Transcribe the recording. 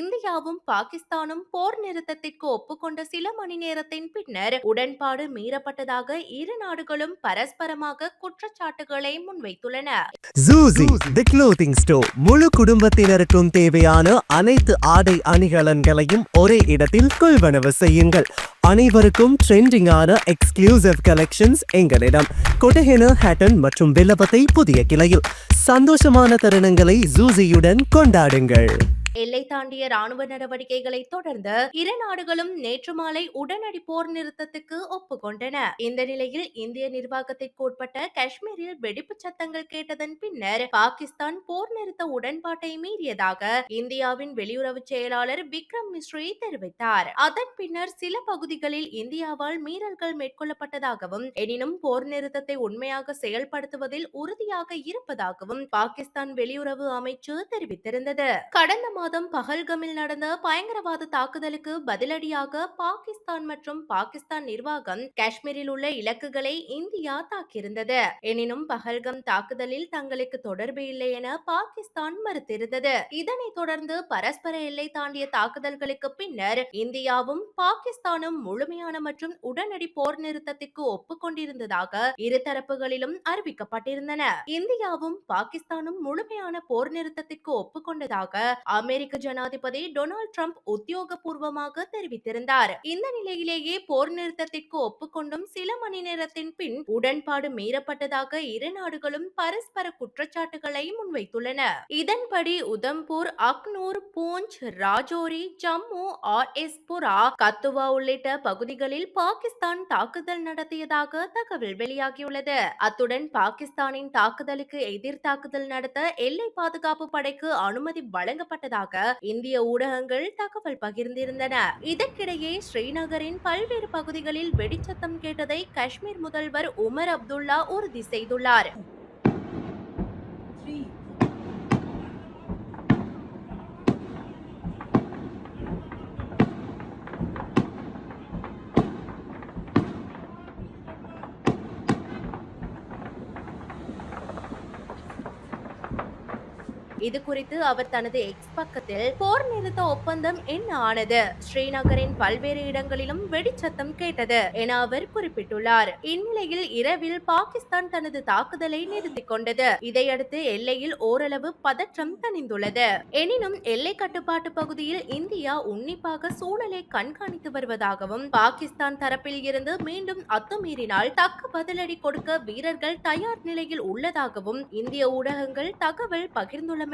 இந்தியாவும் பாகிஸ்தானும் போர் நிறுத்தத்திற்கு ஒப்புக்கொண்ட சில மணி நேரத்தின் பின்னர் உடன்பாடு மீறப்பட்டதாக இரு நாடுகளும் பரஸ்பரமாக குற்றச்சாட்டுகளை முன்வைத்துள்ளன. தி முழு குடும்பத்தினருக்கும் தேவையான அனைத்து ஆடை அணிகலன்களையும் ஒரே இடத்தில் கொள்வனவு செய்யுங்கள். அனைவருக்கும் ட்ரெண்டிங்கான எக்ஸ்க்ளூசிவ் கலெக்ஷன்ஸ் எங்களிடம். கொட்டஹென ஹேட்டன் மற்றும் வில்லபத்தை புதிய கிளையில். சந்தோஷமான தருணங்களை ஜூசியுடன் கொண்டாடுங்கள். எல்லை தாண்டிய ராணுவ நடவடிக்கைகளை தொடர்ந்து இரு நாடுகளும் நேற்று மாலை உடனடி போர் நிறுத்தத்துக்கு ஒப்புக்கொண்டன. இந்த நிலையில் இந்திய நிர்வாகத்திற்கு உட்பட்ட காஷ்மீரில் வெடிப்பு சத்தங்கள் கேட்டதன் பின்னர் பாகிஸ்தான் போர் நிறுத்த உடன்பாட்டை மீறியதாக இந்தியாவின் வெளியுறவு செயலாளர் விக்ரம் மிஸ்ரி தெரிவித்தார். அதன் பின்னர் சில பகுதிகளில் இந்தியாவால் மீறல்கள் மேற்கொள்ளப்பட்டதாகவும் எனினும் போர் நிறுத்தத்தை உண்மையாக செயல்படுத்துவதில் உறுதியாக இருப்பதாகவும் பாகிஸ்தான் வெளியுறவு அமைச்சு தெரிவித்திருந்தது. கடந்த மாதம் பகல்கமில் நடந்த பயங்கரவாத தாக்குதலுக்கு பதிலடியாக பாகிஸ்தான் மற்றும் பாகிஸ்தான் நிர்வாகம் காஷ்மீரில் உள்ள இலக்குகளை இந்தியா தாக்கியிருந்தது. எனினும் பகல்கம் தாக்குதலில் தங்களுக்கு தொடர்பு இல்லை என பாகிஸ்தான் மறுத்திருந்தது. இதனைத் தொடர்ந்து பரஸ்பர எல்லை தாண்டிய தாக்குதல்களுக்கு பின்னர் இந்தியாவும் பாகிஸ்தானும் முழுமையான மற்றும் உடனடி போர் நிறுத்தத்திற்கு ஒப்புக்கொண்டிருந்ததாக இரு தரப்புகளிலும் அறிவிக்கப்பட்டிருந்தன. இந்தியாவும் பாகிஸ்தானும் முழுமையான போர் நிறுத்தத்திற்கு ஒப்புக்கொண்டதாக அமெரிக்க ஜனாதிபதி டொனால்ட் ட்ரம்ப் உத்தியோகபூர்வமாக தெரிவித்திருந்தார். இந்த நிலையிலேயே போர் நிறுத்தத்திற்கு ஒப்புக்கொண்டும் சில மணி நேரத்தின் பின் உடன்பாடு மீறப்பட்டதாக இரு நாடுகளும் பரஸ்பர குற்றச்சாட்டுகளை முன்வைத்துள்ளன. இதன்படி உதம்பூர் அக்னூர் பூஞ்ச் ராஜோரி ஜம்மு ஆர் எஸ் புரா கத்துவா உள்ளிட்ட பகுதிகளில் பாகிஸ்தான் தாக்குதல் நடத்தியதாக தகவல் வெளியாகியுள்ளது. அத்துடன் பாகிஸ்தானின் தாக்குதலுக்கு எதிர் தாக்குதல் நடத்த எல்லை பாதுகாப்பு படைக்கு அனுமதி வழங்கப்பட்டதாக இந்திய ஊடகங்கள் தகவல் பகிர்ந்திருந்தன. இதற்கிடையே ஸ்ரீநகரின் பல்வேறு பகுதிகளில் வெடிச்சத்தம் கேட்டதை காஷ்மீர் முதல்வர் உமர் அப்துல்லா உறுதி செய்துள்ளார். இது குறித்து அவர் தனது எக்ஸ் பக்கத்தில் போர் நிறுத்த ஒப்பந்தம் என்ன ஆனது? ஸ்ரீநகரின் பல்வேறு இடங்களிலும் வெடிச்சத்தம் கேட்டது என அவர் குறிப்பிட்டுள்ளார். இந்நிலையில் இரவில் பாகிஸ்தான் தனது தாக்குதலை நிறுத்திக் கொண்டது. இதையடுத்து எல்லையில் ஓரளவு பதற்றம் தணிந்துள்ளது. எனினும் எல்லை கட்டுப்பாட்டு பகுதியில் இந்தியா உன்னிப்பாக சூழலை கண்காணித்து வருவதாகவும் பாகிஸ்தான் தரப்பில் இருந்து மீண்டும் அத்துமீறினால் தக்க பதிலடி கொடுக்க வீரர்கள் தயார் நிலையில் உள்ளதாகவும் இந்திய ஊடகங்கள் தகவல் பகிர்ந்துள்ளமை